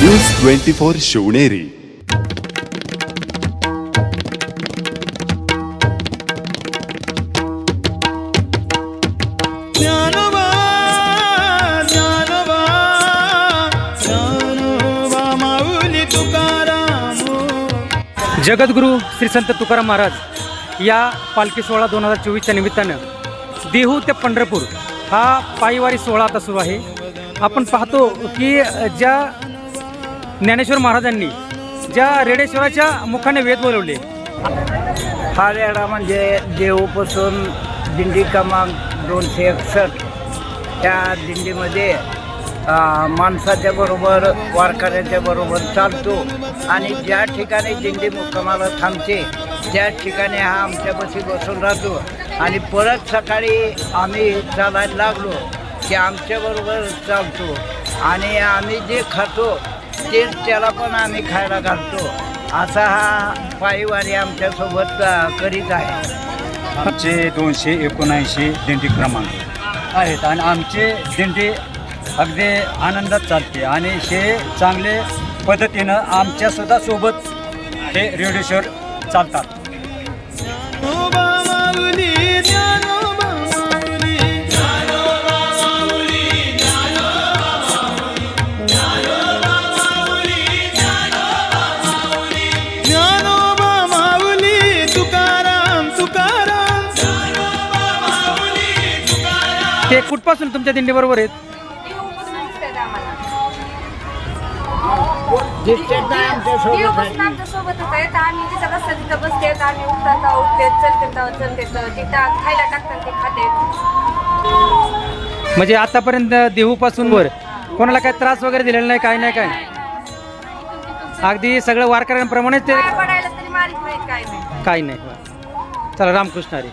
News twenty four Shivneri. Mauli Tukaram. जगद्गुरू श्री संत तुकाराम महाराज या पालखी सोहळा दोन हजार चोवीसच्या निमित्तानं देहू ते पंढरपूर हा पायीवारी सोहळा आता सुरू आहे. आपण पाहतो की ज्या ज्ञानेश्वर महाराजांनी ज्या रेडेश्वराच्या मुखाने वेद बोलवले. हा रेडा म्हणजे देऊपासून दिंडी क्रमांक दोनशे एकसष्ट. त्या दिंडीमध्ये माणसाच्या बरोबर वारकऱ्याच्या बरोबर चालतो आणि ज्या ठिकाणी दिंडी मुक्कामाला थांबते त्या ठिकाणी हा आमच्यापाशी बसून राहतो. आणि परत सकाळी आम्ही चालायला लागलो की आमच्याबरोबर चालतो. आणि आम्ही जे खातो तेच त्याला पण आम्ही खायला घालतो. असा हा पायीवारी आमच्यासोबत करीत आहे. आमचे दोनशे एकोणऐंशी दिंडी क्रमांक आहेत आणि आमचे दिंडी अगदी आनंदात चालते आणि हे चांगले पद्धतीनं आमच्यासुद्धा सोबत हे रेडिओ शोर चालतात. ते कुठपासून तुमच्या आहेत? दिवपासून. आमच्या सोबतच आहेत आम्ही जिथं बसतात तिथं बसतात आम्ही उठतात तेव्हा उठतात चलतात तेव्हा चलतात जिथं खायला टाकतात ते खातात म्हणजे आतापर्यंत देहूपासून वर. कोणाला काय त्रास वगैरे दिलेला नाही काय नाही काय. अगदी सगळं वारकऱ्यांप्रमाणेच ते काय पडायला तरी मारित नाहीत काय नाही. काही नाही. चला रामकृष्ण हरी.